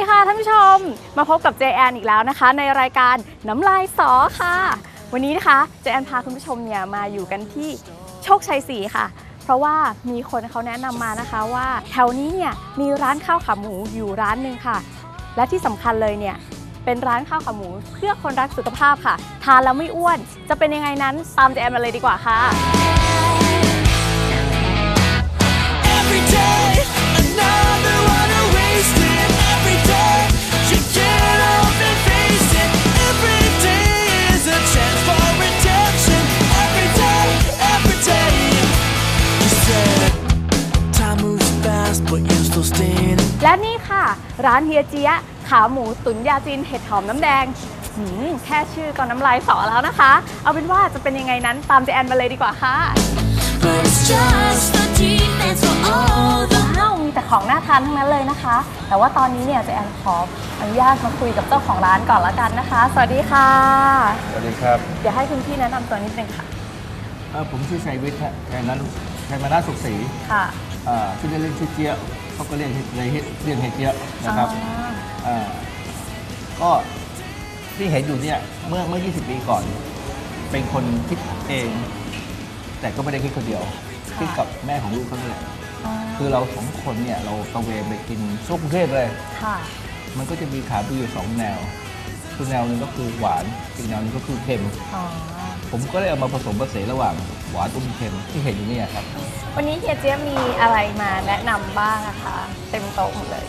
ดีค่ะท่านผู้ชม มาพบกับเจแอนอีกแล้วนะคะ ในรายการน้ำลายสอค่ะ วันนี้นะคะเจแอนพาคุณผู้ชมเนี่ยมาอยู่กันที่โชคชัยศรีค่ะ เพราะว่ามีคนเขาแนะนำมานะคะว่า แถวนี้เนี่ยมีร้านข้าวขาหมูอยู่ร้านหนึ่งค่ะ และที่สำคัญเลยเนี่ยเป็นร้านข้าวขาหมูเพื่อคนรักสุขภาพค่ะ ทานแล้วไม่อ้วน จะเป็นยังไงนั้นตามเจแอนมาเลยดีกว่าค่ะ Every day, และนี่ค่ะ ร้านเฮียเจี๊ยะขาหมูตุ๋นยาจีนเห็ดหอมน้ำแดงหืมแค่ชื่อก็น้ำลายสอแล้วนะคะ เอาเป็นว่าจะเป็นยังไงนั้นตามเจแอนมาเลยดีกว่าค่ะ But it's just the defense for all the ว้าวมีแต่ของน่าทานทั้งนั้นเลยนะคะ แต่ว่าตอนนี้เนี่ยเจแอนขออนุญาตมาคุยกับเจ้าของร้านก่อนละกันนะคะ สวัสดีค่ะ สวัสดีครับ เดี๋ยวให้คุณพี่แนะนำตัวนิดนึงค่ะเอ่อผมชื่อชัยวิทย์ฮะชัยนั้นชัยมานาสุขศรีค่ะอ่าชื่อเล่นชื่อเจี๊ยบ เขาก็เรียกเลยเรียกเฮยเจี๊ยบนะครับอ๋ออ่าก็ที่เห็นอยู่เนี่ยเมื่อเมื่อ 20 ปีก่อน เป็นคนคิดเอง แต่ก็ไม่ได้คิดคนเดียวคิดกับแม่ของลูกเขาเนี่ยอ๋อคือเราสองคนเนี่ยเราตระเวนไปกินทั่วกรุงเทพเลยค่ะมันก็จะมีขายไปอยู่สองแนว คือแนวหนึงก็คือหวานอีกแนวหนึงก็คือเค็มอ๋อ ผมก็เลยเอามาผสมผสานระหว่างหวานอมเค็มที่เห็นอยู่เนี่ยครับ วันนี้เฮียเจี๊ยบมีอะไรมาแนะนำบ้างนะคะ เต็มโต๊ะหมดเลย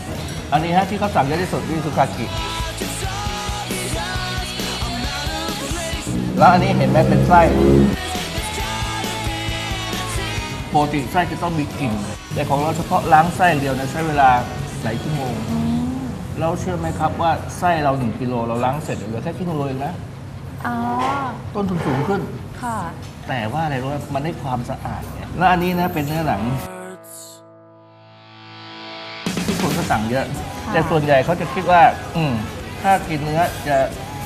อันนี้ฮะที่เขาสั่งเยอะที่สุดนี่สุคากิ แล้วอันนี้เห็นไหมเป็นไส้ปกติไส้จะต้องมีกลิ่น แต่ของเราเฉพาะล้างไส้เดียวเนะใช้เวลาหลายชั่วโมง แล้วเชื่อไหมครับว่าไส้เราหนึ่งกิโลเราล้างเสร็จเหลือแค่ครึ่งโลเองนะ อ๋อ ต้นทุนสูงขึ้น ค่ะ แต่ว่าอะไรรู้ไหมมันได้ความสะอาดเนี่ยแล้วอันนี้นะเป็นเนื้อหนัง hearts. ที่คนก็สั่งเยอะค่ะแต่ส่วนใหญ่เขาจะคิดว่า อืมถ้ากินเนื้อจะ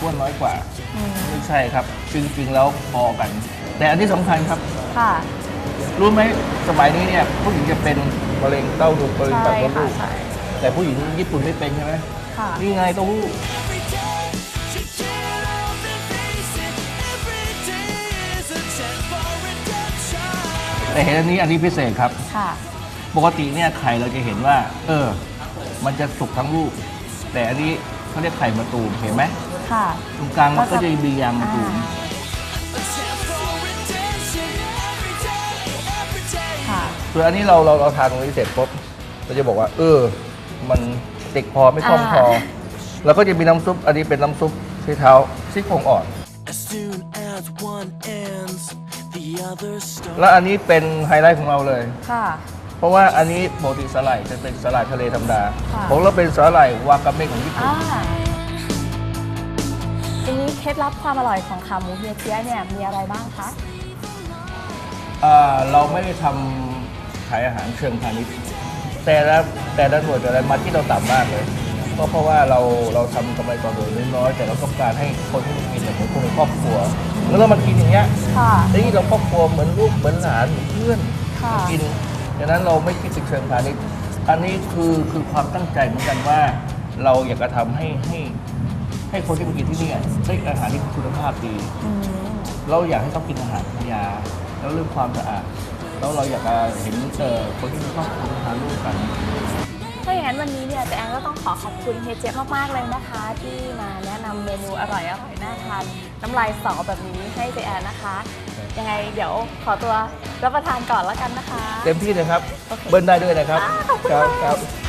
อ้วนน้อยกว่า อืมไม่ใช่ครับ จริงๆแล้วพอกัน แต่อันที่สำคัญครับ ค่ะ รู้ไหมสมัยนี้เนี่ยผู้หญิงจะเป็นมะเร็งเต้านมมะเร็งใช่ปากมดค่ะลูกใช่ แต่ผู้หญิงญี่ปุ่นไม่เป็นใช่ไหมค่ะ นี่ไงเต้าหู้ แต่เห็นอันนี้อันนี้พิเศษครับ ค่ะ ปกติเนี่ยไข่เราจะเห็นว่า เออ มันจะสุกทั้งลูก แต่อันนี้เขาเรียกไข่มะตูมเห็นไหมค่ะ ตรงกลางมันก็จะมียางมะตูม A chance for redemption. Every day, every day. ค่ะ ส่วนอันนี้เราเราเราทานตรงนี้เสร็จปุ๊บเราจะบอกว่า เออ มันเด็กพอไม่คล่องพออ่าแล้วก็จะมีน้ำซุป อันนี้เป็นน้ำซุปใช้เท้าซี่โครงอ่อน As soon as one ends, the other starts. แล้วอันนี้เป็นไฮไลท์ของเราเลย ค่ะ เพราะว่าอันนี้ปกติสาหร่ายจะเป็นสาหร่ายทะเลธรรมดาค่ะ ของเราเป็นสาหร่ายวากาเมะของญี่ปุ่น อ่าทีนี้เคล็ดลับความอร่อยของขาหมูเฮียเจี๊ยะเนี่ยมีอะไรบ้างคะ อ่าเราไม่ได้ทำขายอาหารเชิงพาณิชย์แต่ละแต่ละหน่วยแต่ละมาที่เราต่ำมากเลยก็เพราะว่าเราเราทำกำไรต่อหน่วยน้อยๆแต่เราต้องการให้คนที่มากินเนี่ยเหมือนคนในครอบครัว แล้วเรามากินอย่างเงี้ยค่ะนี่เราครอบครัวเหมือนลูกเหมือนหลานเหมือนเพื่อนค่ะมากินดังนั้นเราไม่คิดถึงเชิงพาณิชย์อันนี้คือคือความตั้งใจเหมือนกันว่า เราอยากจะทำให้ให้ให้คนที่มากินที่นี่ได้อาหารที่มีคุณภาพดี อืม เราอยากให้เขากินอาหารพยา แล้วเรื่องความสะอาดแล้วเราอยากจะเห็นเอ่อคนที่มีครอบครัวทานร่วมกัน ถ้าอย่างนั้นวันนี้เนี่ยเจแอนก็ต้องขอขอบคุณเฮียเจี๊ยบมากๆเลยนะคะ ที่มาแนะนำเมนูอร่อยอร่อยน่าทานน้ำลายสอแบบนี้ให้เจแอนนะคะ ยังไงเดี๋ยวขอตัวรับประทานก่อนแล้วกันนะคะ เต็มที่เลยครับ โอเค เบิ้ลได้ด้วยนะครับ อ่าขอบคุณครัมากครับ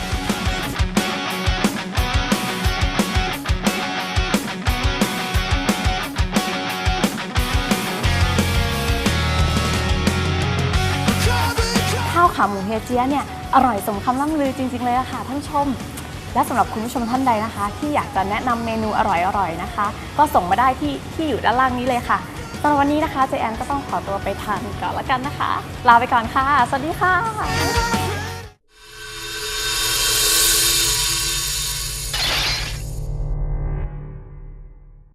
ขาหมูเฮียเจี๊ยเนี่ยอร่อยสมคำล่ำลือจริง ๆ เลยค่ะท่านชม และสำหรับคุณผู้ชมท่านใดนะคะ ที่อยากจะแนะนำเมนูอร่อยๆนะคะ ก็ส่งมาได้ที่ที่อยู่ด้านล่างนี้เลยค่ะสำหรับวันนี้นะคะเจแอนก็ต้องขอตัวไปทานก่อนละกันนะคะ ลาไปก่อนค่ะ สวัสดีค่ะ